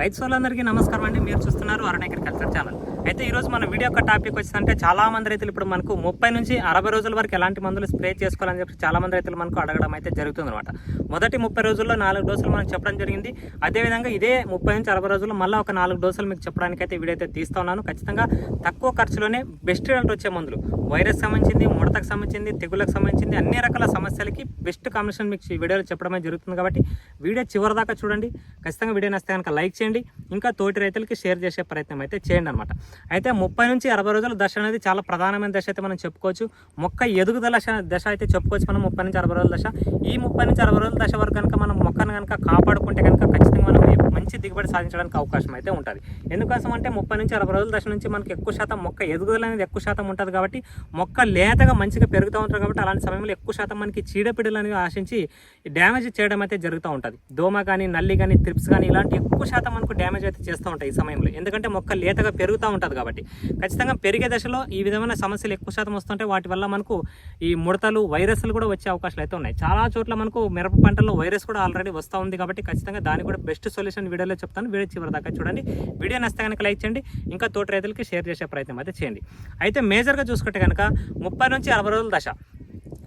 రైతు సోళ్ళందరికీ నమస్కారం అండి. మీరు చూస్తున్నారు అరణ్ అగ్రికల్చర్ ఛానల్. అయితే ఈరోజు మన వీడియో యొక్క టాపిక్ వచ్చిందంటే చాలా మంది రైతులు ఇప్పుడు మనకు ముప్పై నుంచి అరవై రోజుల వరకు ఎలాంటి మందులు స్ప్రే చేసుకోవాలని చెప్పి చాలా మంది రైతులు మనకు అడగడం అయితే జరుగుతుంది అనమాట మొదటి ముప్పై రోజుల్లో నాలుగు డోసులు మనకు చెప్పడం జరిగింది. అదేవిధంగా ఇదే ముప్పై నుంచి అరవై రోజుల్లో మళ్ళీ ఒక నాలుగు డోసులు మీకు చెప్పడానికి అయితే వీడియో అయితే తీస్తా ఉన్నాను. ఖచ్చితంగా తక్కువ ఖర్చులోనే బెస్ట్ రిజల్ట్ వచ్చే మందులు. వైరస్ సంబంధించింది ముడతకు సంబంధించింది తెగులకు సంబంధించింది అన్ని రకాల సమస్యలకి బెస్ట్ కాంబినేషన్ మీకు వీడియోలో చెప్పడమే జరుగుతుంది కాబట్టి వీడియో చివరి దాకా చూడండి. ఖచ్చితంగా వీడియో నస్తే కనుక లైక్ చేయండి. ఇంకా తోటి రైతులకి షేర్ చేసే ప్రయత్నం అయితే చేయండి అనమాట అయితే ముప్పై నుంచి అరవై రోజుల దశ అనేది చాలా ప్రధానమైన దశ అయితే మనం చెప్పుకోవచ్చు. మొక్క ఎదుగుదల దశ- అయితే చెప్పుకోవచ్చు మనం ముప్పై నుంచి అరవై రోజుల దశ. ఈ ముప్పై నుంచి అరవై రోజుల దశ వరకు కనుక మనం మొక్కను కనుక కాపాడుకుంటే కనుక ఖచ్చితంగా మనం మంచి దిగుబడి సాధించడానికి అవకాశం అయితే ఉంటుంది. ఎందుకోసం అంటే ముప్పై నుంచి అరవై రోజుల దశ నుంచి మనకి ఎక్కువ శాతం మొక్క ఎదుగుదల అనేది ఎక్కువ శాతం ఉంటుంది కాబట్టి మొక్క లేతగా మంచిగా పెరుగుతూ ఉంటుంది కాబట్టి అలాంటి సమయంలో ఎక్కువ శాతం మనకి చీడపిడలు అనేవి ఆశించి డ్యామేజ్ చేయడం అయితే జరుగుతూ ఉంటుంది. దోమ కానీ నల్లి కానీ త్రిప్స్ కానీ ఇలాంటి ఎక్కువ శాతం మనకు డ్యామేజ్ అయితే చేస్తూ ఉంటాయి ఈ సమయంలో. ఎందుకంటే మొక్క లేతగా పెరుగుతూ ఉంటుంది కాబట్టి. ఖచ్చితంగా పెరిగే దశలో ఈ విధమైన సమస్యలు ఎక్కువ శాతం వస్తుంటే వాటి వల్ల మనకు ఈ ముడతలు వైరస్లు కూడా వచ్చే అవకాశాలు అయితే ఉన్నాయి. చాలా చోట్ల మనకు మిరప పంటల్లో వైరస్ కూడా ఆల్రెడీ వస్తూ ఉంది కాబట్టి ఖచ్చితంగా దానికి కూడా బెస్ట్ సొల్యూషన్ వీడియోలో చెప్తాను. వీడియో చివరి దాకా చూడండి. వీడియో నచ్చితే కనుక లైక్ చేయండి. ఇంకా తోటి రైతులకి షేర్ చేసే ప్రయత్నం అయితే చేయండి. అయితే మేజర్గా చూసుకుంటే కనుక ముప్పై నుంచి అరవై రోజుల దశ.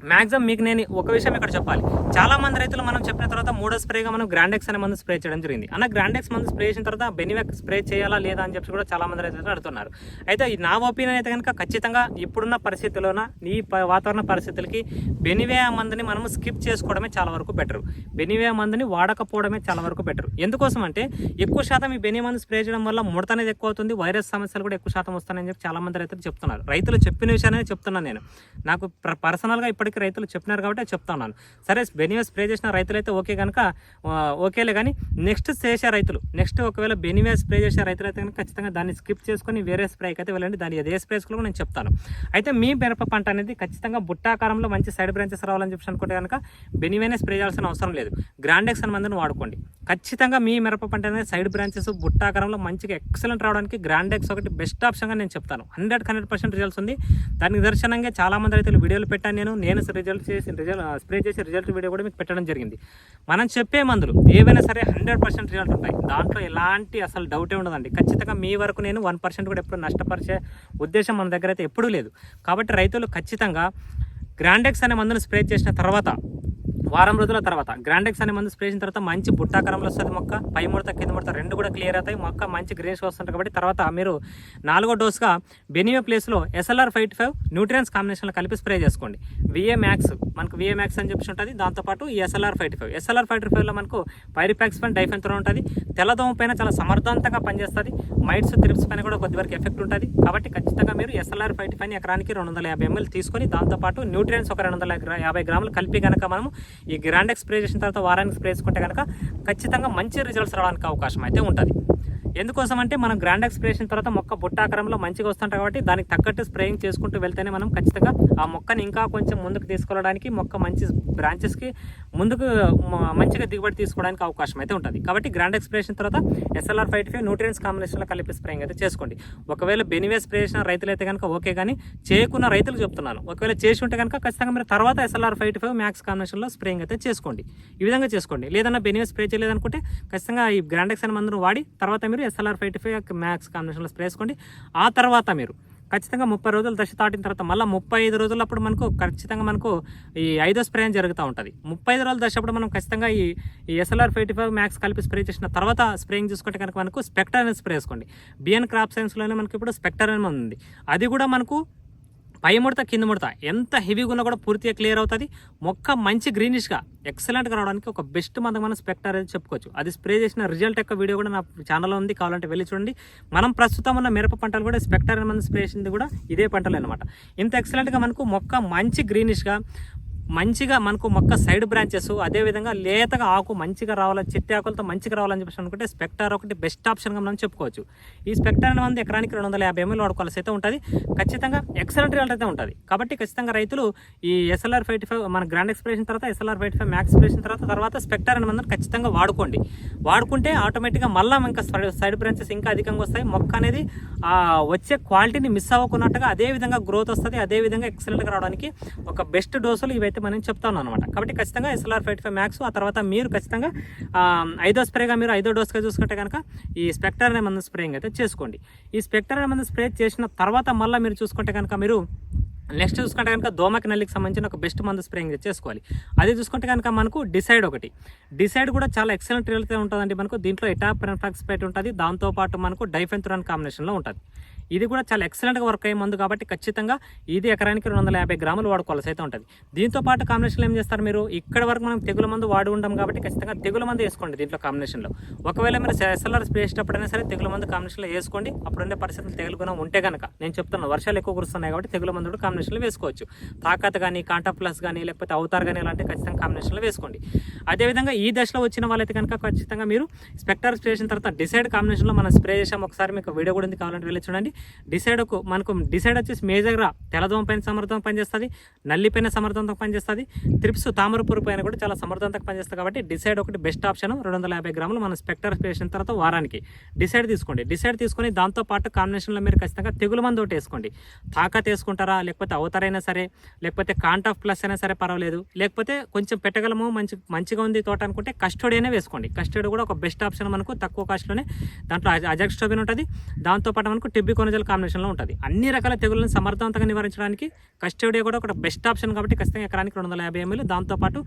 మ్యాక్సిమం మీకు నేను ఒక విషయం ఇక్కడ చెప్పాలి. చాలా మంది రైతులు మనం చెప్పిన తర్వాత మూడో స్ప్రేగా మనం గ్రాండెక్స్ అనే మందు స్ప్రే చేయడం జరిగింది. అన్న గ్రాండెక్స్ మందు స్ప్రే చేసిన తర్వాత బెనివెక్ స్ప్రే చేయాలా లేదా అని చెప్పి కూడా చాలా మంది రైతులు అడుగుతున్నారు. అయితే ఈ నా ఒపీనియన్ అయితే కనుక ఖచ్చితంగా ఇప్పుడున్న పరిస్థితుల్లోన ఈ ప- వాతావరణ పరిస్థితులకి బెనివే మందుని మనం స్కిప్ చేసుకోవడమే చాలా వరకు బెటర్ బెనివే మందుని వాడకపోవడమే చాలా వరకు బెటర్ ఎందుకోసం అంటే ఎక్కువ శాతం ఈ బెని మందు స్ప్రే చేయడం వల్ల ముడత అనేది ఎక్కువ అవుతుంది వైరస్ సమస్యలు కూడా ఎక్కువ శాతం వస్తాయని చెప్పి చాలా మంది రైతులు చెప్తున్నారు. రైతులు చెప్పిన విషయాన్ని చెప్తున్నాను నేను. నాకు పర్సనల్గా ఇప్పటికీ రైతులు చెప్పినారు కాబట్టి చెప్తున్నాను సరే బెనివేస్ స్ప్రే చేసిన రైతులు అయితే ఓకే కనుక ఓకేలే కానీ నెక్స్ట్ చేసే రైతులు నెక్స్ట్ ఒకవేళ బెనివేస్ స్ప్రే చేసే రైతులు అయితే కనుక ఖచ్చితంగా దాన్ని స్కిప్ చేసుకొని వేరే స్ప్రేకి అయితే వెళ్ళండి. దాని అదే స్ప్రేస్ కూడా నేను చెప్తాను. అయితే మీ మిరప పంట అనేది ఖచ్చితంగా బుట్టాకారంలో మంచి సైడ్ బ్రాంచెస్ రావాలని చెప్పి అనుకుంటే కనుక బెనివేనే స్ప్రే చేయాల్సిన అవసరం లేదు. గ్రాండెక్స్ అని మందుని వాడుకోండి. ఖచ్చితంగా మీ మిరప పంట అనేది సైడ్ బ్రాంచెస్ బుట్టాకారంలో మంచిగా ఎక్సలెంట్ రావడానికి గ్రాండెక్స్ ఒకటి బెస్ట్ ఆప్షన్గా నేను చెప్తాను. హండ్రెడ్ హండ్రెడ్ పర్సెంట్ రిజల్ట్స్ ఉంది. దానికి నిదర్శనంగా చాలా మంది రైతులు వీడియోలు పెట్టాను నేను. నేను రిజల్ట్ చేసి రిజల్ట్ స్ప్రే చేసి రిజల్ట్ వీడియో కూడా మీకు పెట్టడం జరిగింది. మనం చెప్పే మందులు ఏవైనా సరే హండ్రెడ్ పర్సెంట్ రిజల్ట్ ఉంటాయి. దాంట్లో ఎలాంటి అసలు డౌటే ఉండదండి. ఖచ్చితంగా మీ వరకు నేను వన్ పర్సెంట్ కూడా ఎప్పుడు నష్టపరిచే ఉద్దేశం మన దగ్గర అయితే ఎప్పుడూ లేదు. కాబట్టి రైతులు ఖచ్చితంగా గ్రాండెక్స్ అనే మందును స్ప్రే చేసిన తర్వాత వారం రోజుల తర్వాత. గ్రాండెక్స్ అనే మందు స్ప్రే చేసిన తర్వాత మంచి బుట్టాకారంలో వస్తుంది మొక్క. పై ముడత కింద ముడత రెండు కూడా క్లియర్ అవుతాయి. మొక్క మంచి గ్రేస్ వస్తుంది కాబట్టి తర్వాత మీరు నాలుగో డోస్గా బెనియో ప్లేస్లో ఎస్ఎల్ఆర్ ఫైవ్ ఫైవ్ న్యూట్రియన్స్ కాంబినేషన్లో కలిపి స్ప్రే చేసుకోండి. విఏ మ్యాక్స్ మనకు విఏ మ్యాక్స్ అని చెప్పి ఉంటుంది. దాంతోపాటు ఈ SLR five five SLR five ఫైవ్లో మనకు పైరిపాక్స్ పైన డైఫెన్తో ఉంటుంది. తెల్లదోమ పైన చాలా సమర్థవంతంగా పనిచేస్తుంది. మైట్స్ త్రిప్స్ పైన కూడా కొద్దివరకు ఎఫెక్ట్ ఉంటుంది. కాబట్టి ఖచ్చితంగా మీరు ఎస్ఎల్ఆర్ ఫైవ్ ఫైవ్ ఎకరానికి రెండు వందల యాభై ఎంఎల్ తీసుకొని దాంతోపాటు న్యూట్రియన్స్ ఒక రెండు వందల యాభై గ్రాములు కలిపి కనుక మనము ఈ గ్రాండ్ స్ప్రే చేసిన తర్వాత వారానికి స్ప్రే చేసుకుంటే కనుక ఖచ్చితంగా మంచి రిజల్ట్స్ రావడానికి అవకాశం అయితే ఉంటుంది. ఎందుకోసం అంటే మనం గ్రాండ్ స్ప్రే చేసిన తర్వాత మొక్క బుట్టాకారంలో మంచిగా వస్తుంటాయి కాబట్టి దానికి తగ్గట్టు స్ప్రేయింగ్ చేసుకుంటూ వెళ్తేనే మనం ఖచ్చితంగా ఆ మొక్కని ఇంకా కొంచెం ముందుకు తీసుకెళ్ళడానికి మొక్క మంచి బ్రాంచెస్కి ముందుకు మంచిగా దిగుబడి తీసుకోవడానికి అవకాశం అయితే ఉంటుంది. కాబట్టి గ్రాండ్ ఎక్స్ప్రేషన్ తర్వాత ఎస్ఎల్ఆర్ ఫైవ్ ఫైవ్ న్యూట్రియన్స్ కాంబినేషన్లో కలిపి స్ప్రేయింగ్ అయితే చేసుకోండి. ఒకవేళ బెనివే స్ప్రే చేసిన రైతులు అయితే కనుక ఓకే కానీ చేయకున్న రైతులు చెప్తున్నాను. ఒకవేళ చేసి ఉంటే కనుక ఖచ్చితంగా మీరు తర్వాత ఎస్ఎల్ఆర్ ఫైవ్ ఫైవ్ మ్యాక్స్ కాంబినేషన్లో స్ప్రేయింగ్ అయితే చేసుకోండి. ఈ విధంగా చేసుకోండి. లేదన్నా బెనివే స్ప్రే చేయలేదనుకుంటే ఖచ్చితంగా ఈ గ్రాండెక్స్ అనే మందును వాడి తర్వాత మీరు ఎస్ఎల్ఆర్ ఫైవ్ ఫైవ్ మ్యాక్స్ కాంబినేషన్లో స్ప్రే చేసుకోండి. ఆ తర్వాత మీరు ఖచ్చితంగా ముప్పై రోజులు దశ దాటిన తర్వాత మళ్ళీ ముప్పై ఐదు రోజులప్పుడు మనకు ఖచ్చితంగా మనకు ఈ ఐదో స్ప్రే జరుగుతూ ఉంటుంది. ముప్పై ఐదు రోజుల దశప్పుడు మనం ఖచ్చితంగా ఈ ఈ ఎస్ఎల్ఆర్ ఫైవ్ ఫైవ్ మ్యాక్స్ కలిపి స్ప్రే చేసిన తర్వాత స్ప్రేయింగ్ చూసుకుంటే కనుక మనకు స్పెక్టర్ అనేది స్ప్రే చేసుకోండి బిఎన్ క్రాప్ సైన్స్లోనే మనకి ఇప్పుడు స్పెక్టర్ అని ఉంది. అది కూడా మనకు పై ముడత కింద ముడత ఎంత హెవీగా ఉన్నా కూడా పూర్తిగా క్లియర్ అవుతుంది. మొక్క మంచి గ్రీనిష్గా ఎక్సలెంట్గా రావడానికి ఒక బెస్ట్ మందం మనం స్పెక్టర్ అనేది చెప్పుకోవచ్చు. అది స్ప్రే చేసిన రిజల్ట్ యొక్క వీడియో కూడా నా ఛానల్లో ఉంది కావాలంటే వెళ్ళి చూడండి. మనం ప్రస్తుతం ఉన్న మిరప పంటలు కూడా స్పెక్టర్ అని మనం స్ప్రే చేసింది కూడా ఇదే పంటలు అనమాట ఇంత ఎక్సలెంట్గా మనకు మొక్క మంచి గ్రీనిష్గా మంచిగా మనకు మొక్క సైడ్ బ్రాంచెస్ అదేవిధంగా లేతగా ఆకు మంచిగా రావాలి చెట్టు ఆకులతో మంచిగా రావాలని చెప్పేసి అనుకుంటే స్పెక్టర్ ఒకటి బెస్ట్ ఆప్షన్గా మనం చెప్పుకోవచ్చు. ఈ స్పెక్టర్ అనేది ఎకరానికి రెండు వందల యాభై ఎంఎల్ వాడుకోవాల్సి అయితే ఉంటుంది. ఖచ్చితంగా ఎక్సలెంట్ రిజల్ట్ అయితే ఉంటుంది. కాబట్టి ఖచ్చితంగా రైతులు ఈ ఎస్ఎల్ఆర్ ఫైవ్ ఫైవ్ మన గ్రాండ్ ఎక్స్ప్రెషన్ తర్వాత SLR five five max expression తర్వాత తర్వాత స్పెక్టర్ అనే మనం ఖచ్చితంగా వాడుకోండి. వాడుకుంటే ఆటోమేటిక్గా మళ్ళీ ఇంకా సైడ్ బ్రాంచెస్ ఇంకా అధికంగా వస్తాయి. మొక్క అనేది వచ్చే క్వాలిటీని మిస్ అవ్వకున్నట్టుగా అదే విధంగా గ్రోత్ వస్తుంది. అదే విధంగా ఎక్సలెంట్గా రావడానికి ఒక బెస్ట్ డోసులు ఇవైతే అయితే మనం చెప్తాను అనమాట కాబట్టి ఖచ్చితంగా ఎస్ఎల్ఆర్ ఫైవ్ ఫైవ్ మ్యాక్స్ ఆ తర్వాత మీరు ఖచ్చితంగా ఐదో స్ప్రేగా మీరు ఐదో డోస్గా చూసుకుంటే కనుక ఈ స్పెక్టర్ అనే మందు స్ప్రేయింగ్ అయితే చేసుకోండి. ఈ స్పెక్టర్ అనే మందు స్ప్రే చేసిన తర్వాత మళ్ళీ మీరు చూసుకుంటే కనుక మీరు నెక్స్ట్ చూసుకుంటే కనుక దోమకి నల్లికి సంబంధించిన ఒక బెస్ట్ మందు స్ప్రేయింగ్ చేసుకోవాలి. అది చూసుకుంటే కనుక మనకు డిసైడ్ ఒకటి. డిసైడ్ కూడా చాలా ఎక్సలెంట్ రిజల్ట్ ఉంటుందండి మనకు. దీంట్లో ఎటాప్ పెట్ ఉంటుంది దాంతోపాటు మనకు డైఫెన్తురాన్ కాంబినేషన్లో ఉంటుంది. ఇది కూడా చాలా ఎక్సలెంట్గా వర్క్ అయ్యే మందు కాబట్టి ఖచ్చితంగా ఇది ఎకరానికి రెండు వందల యాభై గ్రాములు వాడుకోవాల్సి అయితే ఉంటుంది. దీంతో పాటు కాంబినేషన్లో ఏం చేస్తారు మీరు? ఇక్కడ వరకు మనం తెగుల మందు వాడి ఉంటాం కాబట్టి ఖచ్చితంగా తెగుల మందు వేసుకోండి దీంట్లో కాంబినేషన్లో ఒకవేళ మీరు ఎస్ఎల్ఆర్ స్ప్రే చేసేటప్పుడైనా సరే తెగుల మందు కాంబినేషన్లో వేసుకోండి. అప్పుడు ఉండే పరిస్థితులు తెగులు ఉంటే కనుక నేను చెప్తున్నాను వర్షాలు ఎక్కువ కురుస్తున్నాయి కాబట్టి తెగుల మందు కూడా కాంబినేషన్లో వేసుకోవచ్చు. తాకత్ కానీ కాంటా ప్లస్ కానీ లేకపోతే అవతార్ కానీ ఇలాంటి ఖచ్చితంగా కాంబినేషన్లో వేసుకోండి. అదేవిధంగా ఈ దశలో వచ్చిన వాళ్ళైతే కనుక ఖచ్చితంగా మీరు స్పెక్టర్ స్ప్రే చేసిన తర్వాత డిసైడ్ కాంబినేషన్లో మనం స్ప్రే చేసాం ఒకసారి మీకు వీడియో కూడా ఉంది కావాలంటే వెళ్ళి చూడండి. డిసైడ్కు మనకు డిసైడ్ వచ్చేసి మేజర్గా తెల్లదోమ పైన సమర్థం పనిచేస్తుంది నల్లి పైన సమర్థవంతంగా పనిచేస్తుంది త్రిప్స్ తామరపూర్ పైన కూడా చాలా సమర్థవంతంగా పనిచేస్తుంది కాబట్టి డిసైడ్ ఒకటి బెస్ట్ ఆప్షన్ రెండు వందల యాభై గ్రాములు మనం స్పెక్టర్ వేసిన తర్వాత వారానికి. డిసైడ్ తీసుకోండి. డిసైడ్ తీసుకొని దాంతో పాటు కాంబినేషన్లో మీరు ఖచ్చితంగా తెగులు మందు ఒకటి వేసుకోండి. తాకత్ వేసుకుంటారా లేకపోతే అవతారైనా సరే లేకపోతే కాంట్ ఆఫ్ ప్లస్ అయినా సరే పర్వాలేదు. లేకపోతే కొంచెం పెట్టగలము మంచి మంచిగా ఉంది తోట అనుకుంటే కస్టడీ అయినా వేసుకోండి. కస్టడీ కూడా ఒక బెస్ట్ ఆప్షన్ మనకు తక్కువ కాస్ట్లోనే. దాంట్లో అజాక్స్టోబిన్ ఉంటుంది. దాంతోపాటు మనకు టిబ్బి కొనజల్ కాంబినేషన్లో ఉంటుంది. అన్ని రకాల తెగులను సమర్థవంతంగా నివారించడానికి కస్టోడియా కూడా ఒక బెస్ట్ ఆప్షన్ కాబట్టి ఖచ్చితంగా ఎకరానికి రెండు వందల యాభై ఎంఎల్. దాంతోపాటు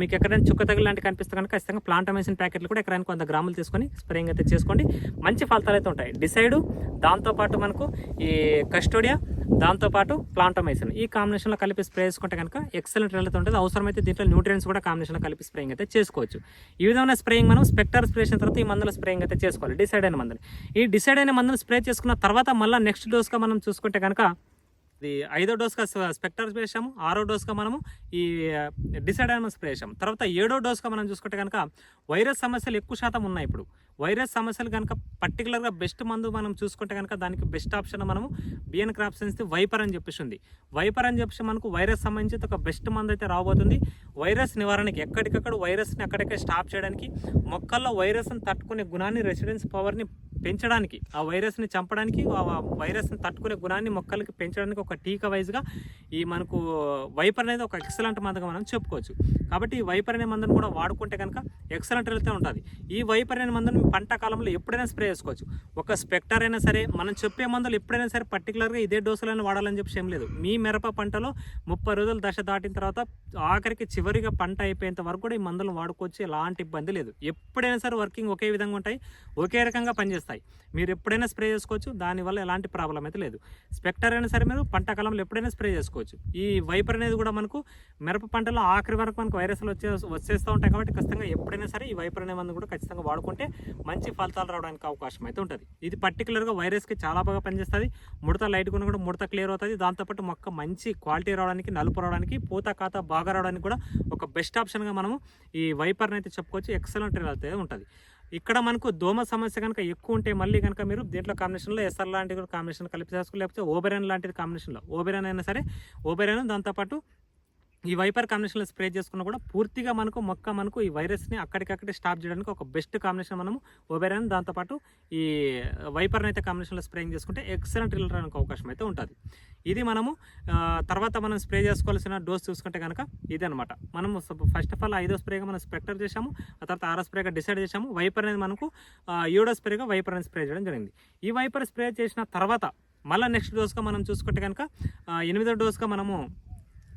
మీకు ఎక్కడైనా చుక్క తగిలి లాంటి కనిపిస్తే కనుక ఖచ్చితంగా ప్లాంటమేషన్ ప్యాకెట్లు కూడా ఎకరానికి వంద గ్రాములు తీసుకొని స్ప్రేయింగ్ అయితే చేసుకోండి. మంచి ఫలితాలు అయితే ఉంటాయి. డిసైడ్ దాంతోపాటు మనకు ఈ కస్టోడియా దాంతోపాటు ప్లాంటోమైసిన్ ఈ కాంబినేషన్లో కలిపి స్ప్రే చేసుకుంటే కనుక ఎక్సలెంట్ రిజల్ట్ ఉంటుంది. అవసరమైతే దీంట్లో న్యూట్రియన్స్ కూడా కాంబినేషన్లో కలిపి స్ప్రేయింగ్ అయితే చేసుకోవచ్చు. ఈ విధమైన స్ప్రేయింగ్ మనం స్పెక్టర్ స్ప్రే చేసిన తర్వాత ఈ మందుల స్ప్రేయింగ్ అయితే చేసుకోవాలి. డిసైడ్ అయిన మందులు. ఈ డిసైడ్ అయిన మందులు స్ప్రే చేసుకున్న తర్వాత మళ్ళీ నెక్స్ట్ డోస్గా మనం చూసుకుంటే కనుక ఇది ఐదో డోస్గా స్పెక్టర్ స్ప్రే చేసాము ఆరో డోస్గా మనము ఈ డిసైడ్ స్ప్రే చేసాం తర్వాత ఏడో డోస్గా మనం చూసుకుంటే కనుక వైరస్ సమస్యలు ఎక్కువ శాతం ఉన్నాయి ఇప్పుడు. వైరస్ సమస్యలు కనుక పర్టికులర్గా బెస్ట్ మందు మనం చూసుకుంటే కనుక దానికి బెస్ట్ ఆప్షన్ మనము బిఎన్ క్రాప్ సైన్స్ వైపర్ అని చెప్పేసి ఉంది. వైపర్ అని చెప్పేసి మనకు వైరస్ సంబంధించి ఒక బెస్ట్ మందు అయితే రాబోతుంది. వైరస్ నివారణకి ఎక్కడికక్కడ వైరస్ని అక్కడికే స్టాప్ చేయడానికి మొక్కల్లో వైరస్ని తట్టుకునే గుణాన్ని రెసిడెన్స్ పవర్ని పెంచడానికి ఆ వైరస్ని చంపడానికి ఆ వైరస్ని తట్టుకునే గుణాన్ని మొక్కలకి పెంచడానికి ఒక టీకా వైజ్గా ఈ మనకు వైపర్ అనేది ఒక ఎక్సలెంట్ మందుగా మనం చెప్పుకోవచ్చు. కాబట్టి ఈ వైపర్ అనే మందును కూడా వాడుకుంటే కనుక ఎక్సలెంట్ అయితే ఉంటుంది. ఈ వైపర్ అనే మందును పంట కాలంలో ఎప్పుడైనా స్ప్రే చేసుకోవచ్చు. ఒక స్పెక్టర్ అయినా సరే మనం చెప్పే మందులు ఎప్పుడైనా సరే పర్టికులర్గా ఇదే డోసులను వాడాలని చెప్పి ఏం లేదు. మీ మిరప పంటలో ముప్పై రోజులు దశ దాటిన తర్వాత ఆఖరికి చివరిగా పంట అయిపోయేంత వరకు కూడా ఈ మందులను వాడుకోవచ్చు. ఎలాంటి ఇబ్బంది లేదు. ఎప్పుడైనా సరే వర్కింగ్ ఒకే విధంగా ఉంటాయి. ఒకే రకంగా పనిచేస్తాయి. మీరు ఎప్పుడైనా స్ప్రే చేసుకోవచ్చు. దానివల్ల ఎలాంటి ప్రాబ్లం అయితే లేదు. స్పెక్టర్ అయినా సరే మీరు పంట కాలంలో ఎప్పుడైనా స్ప్రే చేసుకోవచ్చు. ఈ వైపర్ అనేది కూడా మనకు మిరప పంటలో ఆఖరి వరకు మనకు వైరస్లు వచ్చే వచ్చేస్తూ ఉంటాయి కాబట్టి ఖచ్చితంగా ఎప్పుడైనా సరే ఈ వైపర్ అనే మందు కూడా ఖచ్చితంగా వాడుకుంటే మంచి ఫలితాలు రావడానికి అవకాశం అయితే ఉంటుంది. ఇది పర్టికులర్గా వైరస్కి చాలా బాగా పనిచేస్తుంది. ముడత లైట్ కూడా కూడా ముడత క్లియర్ అవుతుంది. దాంతోపాటు మొక్క మంచి క్వాలిటీ రావడానికి నలుపు రావడానికి పూత ఖాతా బాగా రావడానికి కూడా ఒక బెస్ట్ ఆప్షన్గా మనము ఈ వైపర్ని అయితే చెప్పుకోవచ్చు. ఎక్సలెంట్ అయితే ఉంటుంది. ఇక్కడ మనకు దోమ సమస్య కనుక ఎక్కువ ఉంటే మళ్ళీ కనుక మీరు దీంట్లో కాంబినేషన్లో ఎస్ఆర్ లాంటివి కూడా కాంబినేషన్ కలిపి చేసుకోవాలి లేకపోతే ఓబెరన్ లాంటిది కాంబినేషన్లో ఓబెరన్ అయినా సరే ఓబెరన్ దాంతోపాటు ఈ వైపర్ కాంబినేషన్లో స్ప్రే చేసుకున్నా కూడా పూర్తిగా మనకు మొక్క మనకు ఈ వైరస్ని అక్కడికక్కడే స్టాప్ చేయడానికి ఒక బెస్ట్ కాంబినేషన్ మనము ఓబెరాన్ దాంతోపాటు ఈ వైపర్ని అయితే కాంబినేషన్లో స్ప్రేయింగ్ చేసుకుంటే ఎక్సలెంట్ రిజల్ట్ రావడానికి అవకాశం అయితే ఉంటుంది. ఇది మనము తర్వాత మనం స్ప్రే చేసుకోవాల్సిన డోస్ చూసుకుంటే కనుక ఇది అనమాట మనము ఫస్ట్ ఆఫ్ ఆల్ ఐదో స్ప్రేగా మనం స్పెక్టర్ చేసాము ఆ తర్వాత ఆరో స్ప్రేగా డిసైడ్ చేసాము వైపర్ అనేది మనకు ఏడో స్ప్రేగా వైపర్ అనేది స్ప్రే చేయడం జరిగింది. ఈ వైపర్ స్ప్రే చేసిన తర్వాత మళ్ళీ నెక్స్ట్ డోస్గా మనం చూసుకుంటే కనుక ఎనిమిదో డోస్గా మనము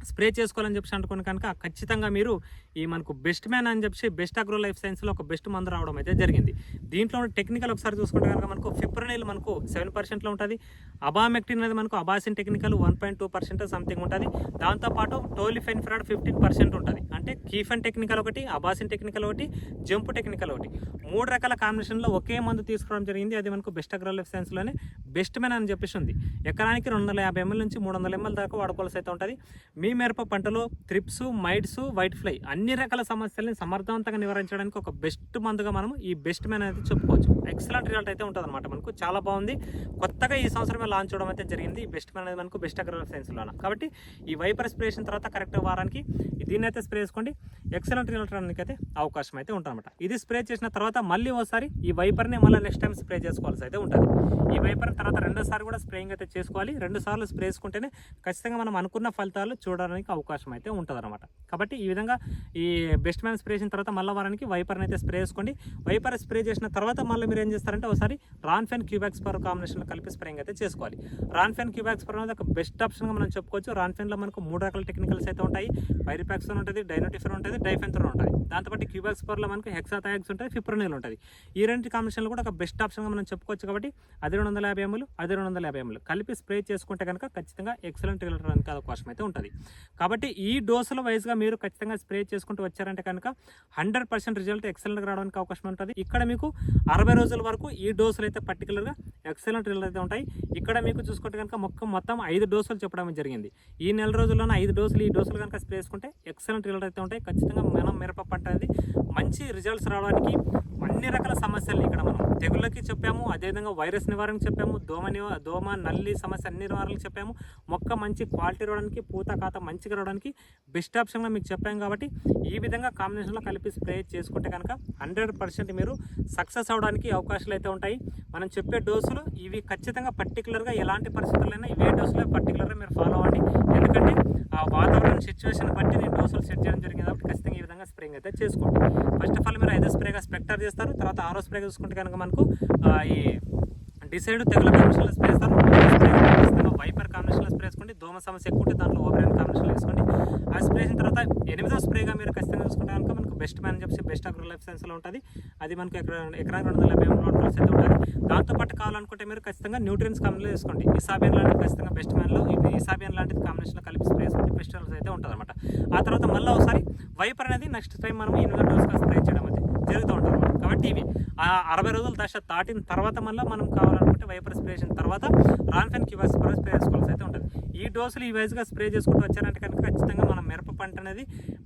స్ప్రే చేసుకోవాలని చెప్పి అనుకుని కనుక ఖచ్చితంగా మీరు ఈ మనకు బెస్ట్ మ్యాన్ అని చెప్పి బెస్ట్ అగ్రో లైఫ్ సైన్స్లో ఒక బెస్ట్ మందు రావడం అయితే జరిగింది. దీంట్లో టెక్నికల్ ఒకసారి చూసుకుంటే కనుక మనకు ఫిప్రనైల్ మనకు సెవెన్ పర్సెంట్లో ఉంటుంది. అబామెక్టిన్ అనేది మనకు అబాసిన్ technical one point two percent something ఉంటుంది. దాంతోపాటు టోలిఫెన్ ఫ్రాడ్ ఫిఫ్టీన్ పర్సెంట్ ఉంటుంది. అంటే కీఫెన్ టెక్నికల్ ఒకటి అబాసిన్ టెక్నికల్ ఒకటి జంపు టెక్నికల్ ఒకటి. మూడు రకాల కాంబినేషన్లో ఒకే మందు తీసుకోవడం జరిగింది. అది మనకు బెస్ట్ అగ్రోలిఫ్ సైన్స్లోనే బెస్ట్ మ్యాన్ అని చెప్పేసి ఉంది. ఎకరానికి రెండు వందల యాభై ఎంఎల్ నుంచి మూడు వందల ఎంఎల్ దాకా వాడుకోవాల్సి అయితే ఉంటుంది. మీ మిరప పంటలో త్రిప్స్ మైడ్స్ వైట్ ఫ్లై అన్ని రకాల సమస్యల్ని సమర్థవంతంగా నివారించడానికి ఒక బెస్ట్ మందుగా మనం ఈ బెస్ట్ మెన్ అయితే చెప్పుకోవచ్చు. ఎక్సలెంట్ రిజల్ట్ అయితే ఉంటుంది అనమాట మనకు. చాలా బాగుంది. కొత్తగా ఈ సంవత్సరం లాంచ్ అవడం అయితే జరిగింది. బెస్ట్ మ్యాన్ అనేది మనకు బెస్ట్ అగ్రో సైన్స్లోన కాబట్టి ఈ వైపర్ స్ప్రే చేసిన తర్వాత కరెక్ట్ వారానికి దీన్ని అయితే స్ప్రే చేసుకోండి. ఎక్సలెంట్ రిజల్ట్ రావడానికి అయితే అవకాశం అయితే ఉంటుందన్నమాట. ఇది స్ప్రే చేసిన తర్వాత మళ్ళీ ఒకసారి ఈ వైపర్ని మళ్ళీ నెక్స్ట్ టైం స్ప్రే చేసుకోవాల్సి అయితే ఉంటుంది. ఈ వైపర్ తర్వాత రెండోసారి కూడా స్ప్రేయింగ్ అయితే చేసుకోవాలి. రెండు సార్లు స్ప్రే చేసుకుంటేనే ఖచ్చితంగా మనం అనుకున్న ఫలితాలు చూడడానికి అవకాశం అయితే ఉంటుందన్నమాట. కాబట్టి ఈ విధంగా ఈ బెస్ట్ మ్యాన్ స్ప్రే చేసిన తర్వాత మళ్ళీ వారానికి వైపర్ని అయితే స్ప్రే చేసుకోండి. వైపర్ స్ప్రే చేసిన తర్వాత మళ్ళీ మీరు ఏం చేస్తారంటే ఒకసారి రాన్ఫెన్ క్యూబాక్స్ పర్ కాంబినేషన్లో కలిపి స్ప్రేయింగ్ అయితే చేసుకోవాలి. రాన్ఫెన్ క్యూబ్యాక్స్ పర్ అనేది ఒక బెస్ట్ ఆప్షన్గా మనం చెప్పుకోవచ్చు. రాన్ఫెన్లో మనకు మూడు రకాల టెక్నికల్స్ అయితే ఉంటాయి. పైరిపాక్స్ ఉంటుంది డైనోటిఫర్ ఉంటుంది డైఫెన్థర్ ఉంటుంది. దాంతోపాటు క్యూబ్యాక్స్ పర్లో మనకు హెక్సాథాక్స్ ఉంటుంది ఫిప్రోనిల్ ఉంటుంది. ఈ రెండు కాంబినేషన్లు కూడా ఒక బెస్ట్ ఆప్షన్గా మనం చెప్పుకోవచ్చు కాబట్టి అది రెండు వందల యాభై ఎంఎల్ అది రెండు వందల యాభై ఎంఎల్. కలిపి స్ప్రే చేసుకుంటే కనుక ఖచ్చితంగా ఎక్సలెంట్ రిజల్ట్ రావడానికి అవకాశం అయితే ఉంటుంది. కాబట్టి ఈ డోసుల వైజ్గా మీరు ఖచ్చితంగా స్ప్రే చేసుకుంటూ వచ్చారంటే కనుక హండ్రెడ్ పర్సెంట్ రిజల్ట్ ఎక్సలెంట్గా రావడానికి అవకాశం ఉంటుంది. ఇక్కడ మీకు అరవై రోజుల వరకు ఈ డోసులు అయితే పర్టికులర్గా ఎక్సలెంట్ రిజల్ట్ అయితే ఉంటాయి. ఇక్కడ మీకు చూసుకుంటే కనుక మొక్క మొత్తం ఐదు డోసులు చెప్పడం జరిగింది. ఈ నెల రోజుల్లోనే ఐదు డోసులు ఈ డోసులు కనుక స్ప్రే చేసుకుంటే ఎక్సలెంట్ రిజల్ట్ అయితే ఉంటాయి. ఖచ్చితంగా మనం మిరప పంట అనేది మంచి రిజల్ట్స్ రావడానికి అన్ని రకాల సమస్యలు ఇక్కడ మనం తెగుళ్ళకి చెప్పాము అదేవిధంగా వైరస్ నివారణకు చెప్పాము దోమ దోమ నల్లి సమస్య అన్ని నివారణకు చెప్పాము. మొక్క మంచి క్వాలిటీ రావడానికి పూత కాత మంచిగా రావడానికి బెస్ట్ ఆప్షన్గా మీకు చెప్పాము కాబట్టి ఈ విధంగా కాంబినేషన్లో కలిపి స్ప్రే చేసుకుంటే కనుక హండ్రెడ్ పర్సెంట్ మీరు సక్సెస్ అవడానికి అవకాశాలు అయితే ఉంటాయి. మనం చెప్పే డోసులు ఇవి ఖచ్చితంగా పర్టికులర్గా ఎలాంటి పరిస్థితులైనా ఇవే డోసులే పర్టికులర్గా మీరు ఫాలో అవ్వండి. ఎందుకంటే ఆ వాతావరణ సిచ్యువేషన్ బట్టి నేను డోసులు సెట్ చేయడం జరిగింది కాబట్టి ఖచ్చితంగా ఈ విధంగా స్ప్రేయింగ్ అయితే చేసుకోండి ఫస్ట్ ఆఫ్ ఆల్ మీరు ఐదో స్ప్రేగా స్పెక్టర్ చేస్తారు. తర్వాత ఆరో స్ప్రే చూసుకుంటే కనుక మనకు ఈ డిసైడ్ తెగుల కాంబినేషన్లో స్ప్రే చేస్తారు. వైపర్ కాంబినేషన్లో స్ప్రే చేసుకోండి. దోమ సమస్య ఎక్కువ ఉంటే దాంట్లో ఓపెన్ కాంబినేషన్లో వేసుకోండి. ఆ స్ప్రే చేసిన తర్వాత ఎనిమిదో స్ప్రేగా మీరు ఖచ్చితంగా చూసుకుంటే కనుక మనకు బెస్ట్ మ్యాన్ చెప్పి బెస్ట్ అగ్రో లైఫ్ సైన్స్లో ఉంటుంది. అది మనకు ఎక్కడ ఎకరా రెండు వందల యాభై నోట్స్ అయితే ఉంటుంది. దాంతోపాటు కావాలనుకుంటే మీరు ఖచ్చితంగా న్యూట్రియన్స్ కాంబినేషన్ వేసుకోండి. ఇసాబియన్ లాంటిది ఖచ్చితంగా బెస్ట్ మ్యాన్లో ఇది ఇసాబియన్ లాంటిది కాంబినేషన్లో కలిపి స్ప్రే చేసుకుంటే బెస్ట్ అయితే ఉంటుంది అనమాట ఆ తర్వాత మళ్ళీ ఒకసారి వైపర్ అనేది నెక్స్ట్ టైం మనం ఎనిమిదో డోస్గా స్ప్రే చేయడం అయితే జరుగుతూ ఉంటుంది. కాబట్టి ఇవి ఆ అరవై రోజుల దశ దాటిన తర్వాత మళ్ళీ మనం కావాలనుకుంటే వైపర్ స్ప్రే చేసిన తర్వాత రాన్ఫెన్ క్యూబాస్ స్ప్రే స్ప్రే చేసుకోవాల్సి అయితే ఉంటుంది. ఈ డోసులు ఈ వైజ్గా స్ప్రే చేసుకుంటూ వచ్చారంటే కనుక ఖచ్చితంగా మన మిరప పంట అనేది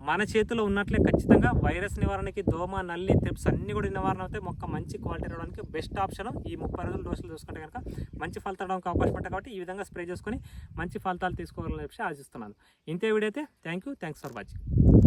మన చేతిలో ఉన్నట్లే ఖచ్చితంగా వైరస్ నివారణకి దోమ నల్లి త్రిప్స్ అన్నీ కూడా నివారణ అవుతాయి. మొక్క మంచి క్వాలిటీ రావడానికి బెస్ట్ ఆప్షన్ ఈ ముప్పై రోజుల డోసులు చూసుకుంటే కనుక మంచి ఫలితాలు రావడానికి అవకాశం ఉంటుంది కాబట్టి ఈ విధంగా స్ప్రే చేసుకొని మంచి ఫలితాలు తీసుకోవాలని చెప్పి ఆశిస్తున్నాను. ఇంతే వీడియో అయితే thank you thanks for watching